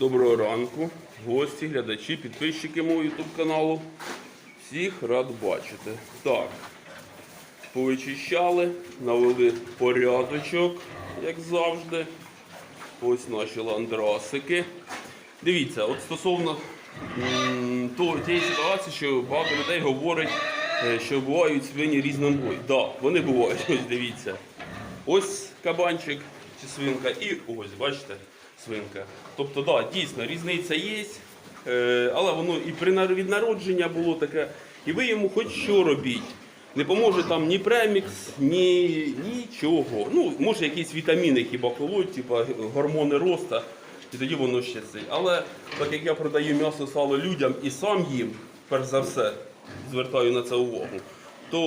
Доброго ранку, гості, глядачі, підписчики мого YouTube каналу. Всіх рад бачити. Так, повичищали, навели порядочок, як завжди. Ось наші ландрасики. Дивіться, от стосовно тієї ситуації, що багато людей говорять, е, що бувають свині різномові. Так, да, вони бувають, ось дивіться. Ось кабанчик чи свинка, і ось, бачите, свинка. Тобто, да, дійсно, різниця є, е, але воно і при від народження було таке. І ви йому хоч що робіть. Не поможе там ні премікс, ні нічого. Ну, може якісь вітаміни хіба колоть, типа гормони роста, і тоді воно ще це. Але так як я продаю м'ясо сало людям і сам їм, перш за все, звертаю на це увагу, то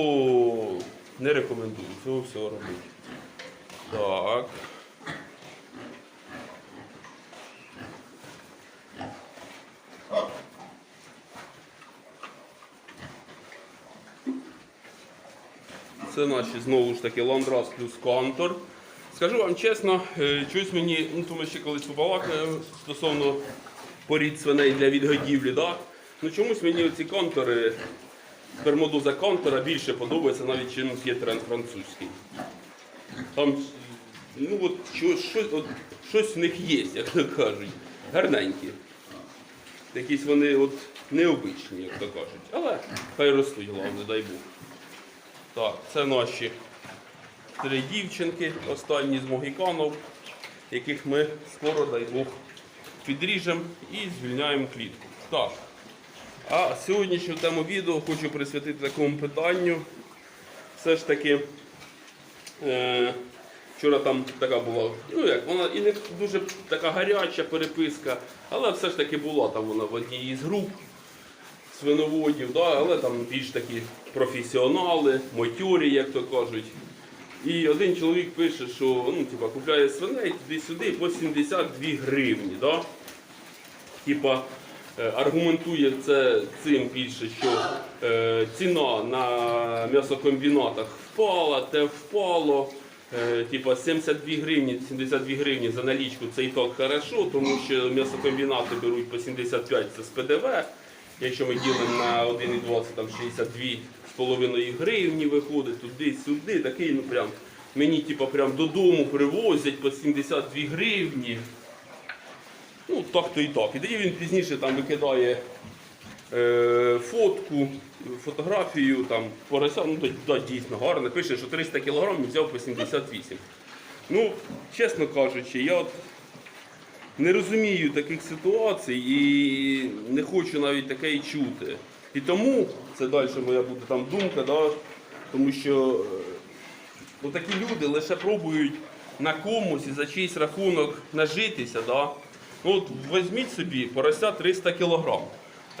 не рекомендую цього всього робити. Так. Це наші знову ж таки ландрас плюс кантор. Скажу вам чесно, е, щось мені, ну то ми ще колись побалакаємо стосовно порід свиней для відгодівлі. Да? Ну чомусь мені ці контори, спермодоза контора більше подобається, навіть чим тренд французький. Там ну, от, щось, от, щось в них є, як то кажуть. Гарненькі. Якісь вони от, необичні, як то кажуть. Але хай ростуть, головне, дай Бог. Так, це наші три дівчинки, останні з могіканов, яких ми скоро, дай Бог, підріжемо і звільняємо клітку. Так. А сьогоднішню тему відео хочу присвятити такому питанню. Все ж таки, е, вчора там така була, ну як, вона і не дуже така гаряча переписка, але все ж таки була там вона в одній із груп свиноводів, да, але там більш такі професіонали, матьорі, як то кажуть. І один чоловік пише, що ну, типа, купляє свиней туди-сюди по 72 гривні. Да? Типа, е, аргументує це цим більше, що е, ціна на м'ясокомбінатах впала, те впало. Е, типа 72 гривні, 72 гривні за налічку це і так хорошо, тому що м'ясокомбінати беруть по 75 це з ПДВ. Якщо ми ділимо на 1,20, там 62,5 гривні виходить туди-сюди, такий, ну прям мені типа прям додому привозять по 72 гривні. Ну, так то і так. І тоді він пізніше там викидає е, фотку, фотографію, там, порося, ну, да, дійсно гарно, пише, що 300 кг взяв по 78. Ну, чесно кажучи, я от не розумію таких ситуацій і не хочу навіть таке і чути. І тому, це далі моя буде там думка, да, тому що е, такі люди лише пробують на комусь і за чийсь рахунок нажитися. Да. Ну, от візьміть собі порося 300 кг.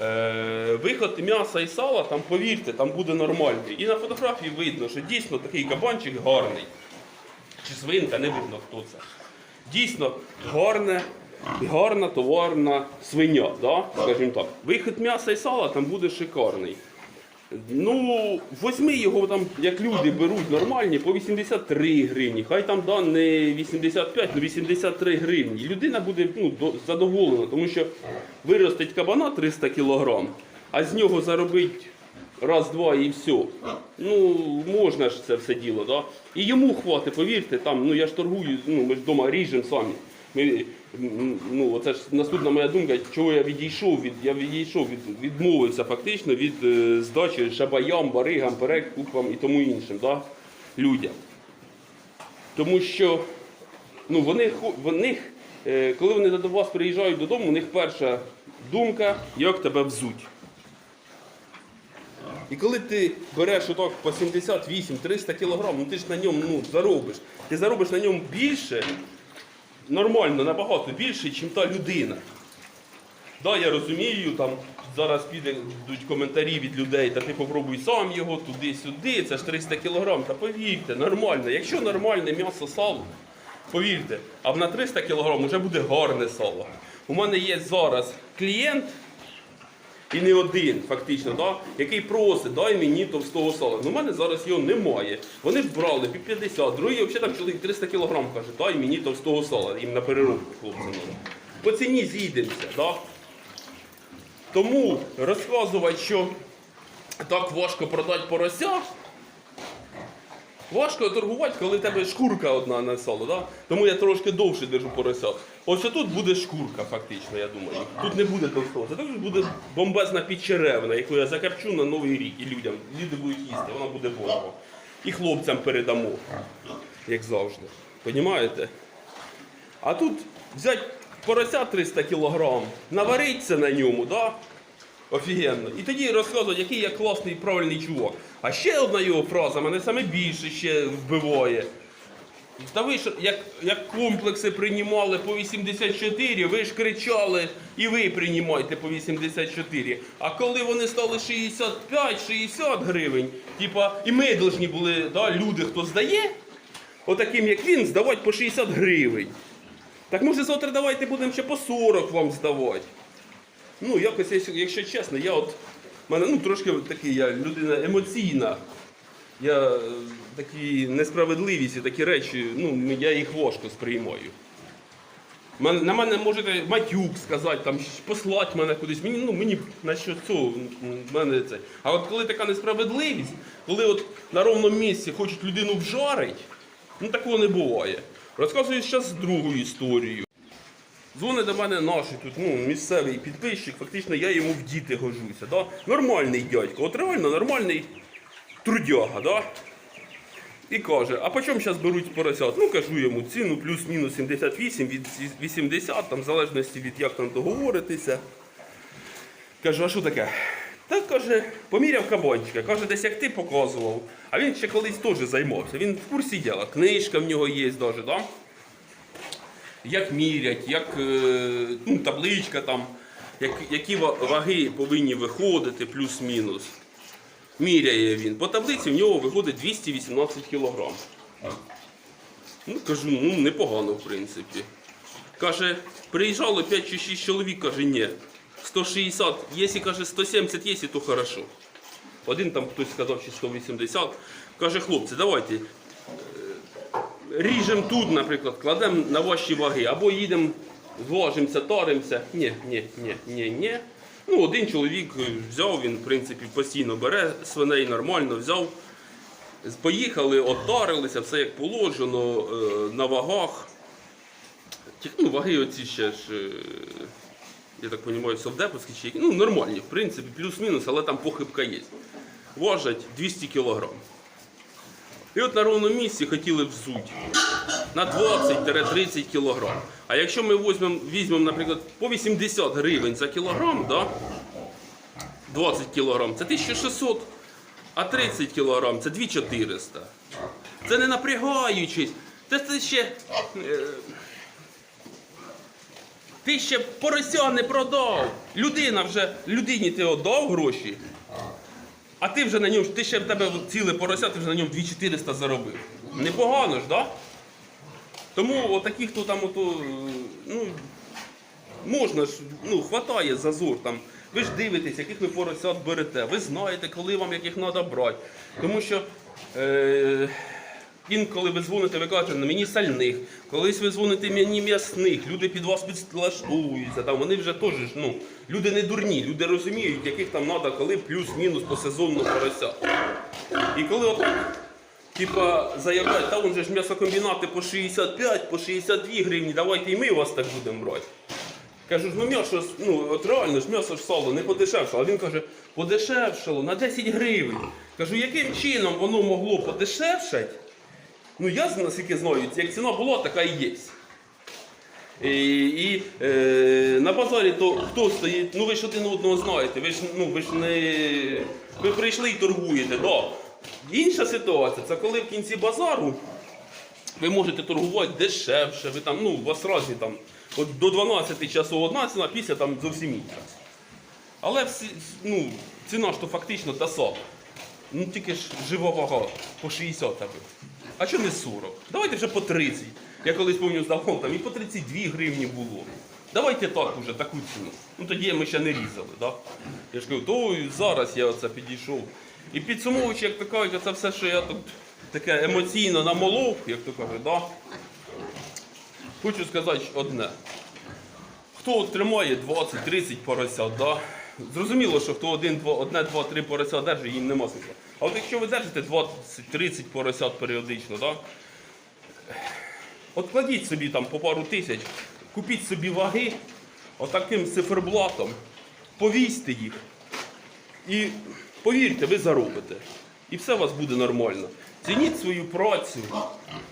Е, виход м'яса і сала, там повірте, там буде нормальний. І на фотографії видно, що дійсно такий кабанчик гарний. Чи свинка, не видно хто це. Дійсно гарне, гарна товарна свиня, да? скажімо так. Вихід м'яса і сала там буде шикарний. Ну, возьми його там, як люди беруть нормальні, по 83 гривні. Хай там да, не 85, але 83 гривні. Людина буде ну, задоволена, тому що виростить кабана 300 кг, а з нього заробить раз-два і все. Ну, можна ж це все діло, да? І йому хватить, повірте, там, ну я ж торгую, ну ми ж вдома ріжемо самі. Ми, ну, оце ж наступна моя думка, чого я відійшов від, я відійшов від, відмовився фактично від е, здачі шабаям, баригам, перекупам і тому іншим, да? людям. Тому що ну, вони, вони, е, коли вони до вас приїжджають додому, у них перша думка, як тебе взуть. І коли ти береш отак по 78-300 кг, ну ти ж на ньому ну, заробиш. Ти заробиш на ньому більше, нормально, набагато більше, ніж та людина. Да, я розумію, там зараз підуть коментарі від людей, та ти попробуй сам його туди-сюди, це ж 300 кг. Та повірте, нормально. Якщо нормальне м'ясо сало, повірте, а на 300 кг вже буде гарне сало. У мене є зараз клієнт, і не один, фактично, да, який просить, дай мені товстого сала. Ну, у мене зараз його немає. Вони брали під 50, другий взагалі там чоловік 300 кг каже, дай мені товстого сала, їм на переробку хлопцям. по ціні зійдемося. Да? Тому розказувати, що так важко продати порося. Важко торгувати, коли тебе шкурка одна на сало, да? тому я трошки довше держу поросят. Ось тут буде шкурка, фактично, я думаю. Тут не буде товстого. Це також буде бомбезна підчеревина, яку я закарчу на новий рік і людям. Люди будуть їсти, вона буде бомба. І хлопцям передамо, як завжди. Понімаєте? А тут взяти порося 300 кг, наваритися на ньому, да? Офігенно. І тоді розказувати, який я класний правильний чувак. А ще одна його фраза мене саме більше ще вбиває. Та ви ж як, як комплекси приймали по 84, ви ж кричали, і ви приймайте по 84. А коли вони стали 65-60 гривень, типа, і ми повинні були, да, люди, хто здає, отаким як він, здавати по 60 гривень. Так може завтра давайте будемо ще по 40 вам здавати. Ну, якось, якщо- чесно, я от. мене ну, трошки такий, я людина емоційна. Я е, такі несправедливість і такі речі, ну, я їх важко сприймаю. На мене можете матюк сказати, там, послати мене кудись. Мені, ну, мені на що цього, мене це. А от коли така несправедливість, коли от на ровному місці хочуть людину вжарить, ну такого не буває. Розказую зараз другу історію. Дзвонить до мене наш тут, ну, місцевий підписчик, фактично я йому в діти гожуся. Да? Нормальний дядько, от реально нормальний трудяга, да? І каже, а по чому зараз беруть поросят? Ну кажу йому ціну плюс-мінус 78 від 80, там, в залежності від як там договоритися. Кажу, а що таке? Та каже, поміряв кабанчика, каже, десь як ти показував. А він ще колись теж займався. Він в курсі діла, книжка в нього є навіть, да? Як мірять, як е, ну, табличка там, як, які ваги повинні виходити, плюс-мінус. Міряє він. По таблиці в нього виходить 218 кг. Ну, кажу, ну непогано, в принципі. Каже, приїжджало 5 чи 6 чоловік, каже, ні. 160, якщо каже 170 є, то хорошо. Один там хтось сказав, що 180. Каже, хлопці, давайте ріжемо тут, наприклад, кладемо на ваші ваги, або їдемо, зважимося, таримося. Ні, ні, ні, ні, ні. Ну, один чоловік взяв, він, в принципі, постійно бере свиней, нормально взяв. Поїхали, оттарилися, все як положено, е, на вагах. Ну, ваги оці ще ж, е, я так розумію, совдеповські чи які. Ну, нормальні, в принципі, плюс-мінус, але там похибка є. Важать 200 кілограм. І от на ровному місці хотіли взуть на 20-30 кілограм. А якщо ми візьмемо, візьмемо, наприклад, по 80 гривень за кілограм, да? 20 кілограм, це 1600, а 30 кілограм це 2400. Це не напрягаючись. Це, це ще. е, ти ще порося не продав. Людина вже, людині ти віддав гроші, а ти вже на ньому, ти ще в тебе ціле порося, ти вже на ньому 2400 заробив. Непогано ж, так? Да? Тому отакі, хто там ото, ну, можна ж, ну, хватає зазор там. Ви ж дивитесь, яких ви поросят берете. Ви знаєте, коли вам яких треба брати. Тому що е, інколи ви дзвоните, ви кажете, «Ну, мені сальних, колись ви дзвоните мені м'ясних, люди під вас підлаштовуються. Там, вони вже теж, ну, люди не дурні, люди розуміють, яких там треба, коли плюс-мінус по сезону поросят. І коли от, типа, заявляють, та вон же ж м'ясокомбінати по 65, по 62 гривні, давайте і ми вас так будемо брати. Кажу, ну м'ясо, ну от реально ж м'ясо ж сало не подешевшало. А він каже, подешевшало на 10 гривень. Кажу, яким чином воно могло подешевшати? Ну я наскільки знаю, як ціна була, така і є. І, і е, на базарі то хто стоїть, ну ви ж один одного знаєте, ви ж, ну, ви ж не. Ви прийшли і торгуєте, да. Інша ситуація, це коли в кінці базару ви можете торгувати дешевше, ви там, ну, у вас разі там от до 12 часу одна ціна, після там зовсім інша. Але всі, ну, ціна ж то фактично та сама. Ну тільки ж жива вага по 60 тебе. А чому не 40? Давайте вже по 30. Я колись пам'ятаю здавав, там і по 32 гривні було. Давайте так уже, таку ціну. Ну тоді ми ще не різали. Да? Я ж кажу, то зараз я оце підійшов. І підсумовуючи, як то кажуть, це все, що я тут таке емоційно намолов, як то кажуть, да? хочу сказати одне. Хто тримає 20-30 поросят, да? Зрозуміло, що хто один, два, одне, два, три поросят держить, їм нема смисла. А от якщо ви держите 20-30 поросят періодично, да? от кладіть собі там по пару тисяч, купіть собі ваги, отаким циферблатом, повісьте їх. І повірте, ви заробите. І все у вас буде нормально. Цініть свою працю,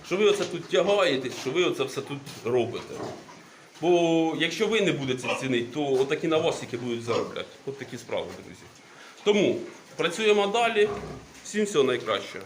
що ви оце тут тягаєтесь, що ви оце все тут робите. Бо якщо ви не будете цінити, то отакі навосики будуть заробляти. От такі справи, друзі. Тому працюємо далі. Всім всього найкращого.